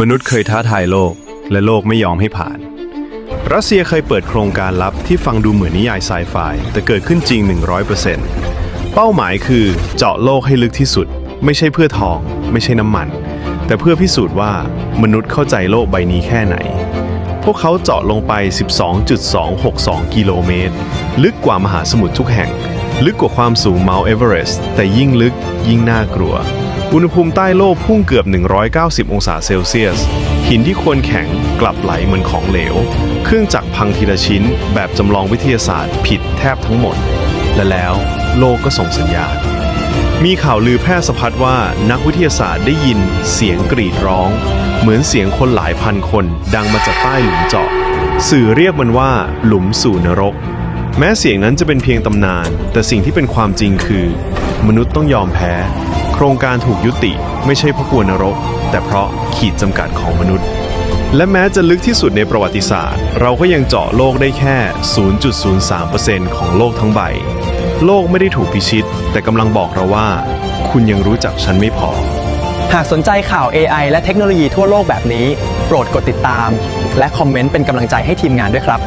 มนุษย์เคยท้าทายโลก และโลกไม่ยอมให้ผ่าน รัสเซียเคยเปิดโครงการลับที่ฟังดูเหมือนนิยายไซไฟแต่เกิดขึ้นจริง 100%เป้าหมายคือเจาะโลกให้ลึกที่สุด ไม่ใช่เพื่อทอง ไม่ใช่น้ำมัน แต่เพื่อพิสูจน์ว่ามนุษย์เข้าใจโลกใบนี้แค่ไหน พวกเขาเจาะลงไป 12.262 กิโลเมตร ลึกกว่ามหาสมุทรทุกแห่ง ลึกกว่าความสูงเมาท์เอเวอเรสต์แต่ยิ่งลึกยิ่งน่ากลัว อุณหภูมิใต้โลกพุ่งเกือบ 190 องศาเซลเซียส หินที่ควรแข็งกลับไหลเหมือนของเหลว เครื่องจักรพังทีละชิ้น แบบจำลองวิทยาศาสตร์ผิดแทบทั้งหมด และแล้วโลกก็ส่งสัญญาณ มีข่าวลือแพร่สะพัดว่านักวิทยาศาสตร์ได้ยินเสียงกรีดร้อง เหมือนเสียงคนหลายพันคนดังมาจากใต้หลุมเจาะ สื่อเรียกมันว่า หลุมสู่นรก แม้เสียงนั้นจะเป็นเพียงตำนาน แต่สิ่งที่เป็นความจริงคือ มนุษย์ต้องยอมแพ้ โครงการถูกยุติไม่ใช่เพราะกลัวนรก แต่เพราะขีดจำกัดของมนุษย์ และแม้จะลึกที่สุดในประวัติศาสตร์ เราก็ยังเจาะโลกได้แค่ 0.03%ของโลกทั้งใบ โลกไม่ได้ถูกพิชิต แต่กำลังบอกเราว่า คุณยังรู้จักฉันไม่พอ หากสนใจข่าว AI และเทคโนโลยีทั่วโลกแบบนี้ โปรดกดติดตาม และคอมเมนต์เป็นกำลังใจให้ทีมงานด้วยครับ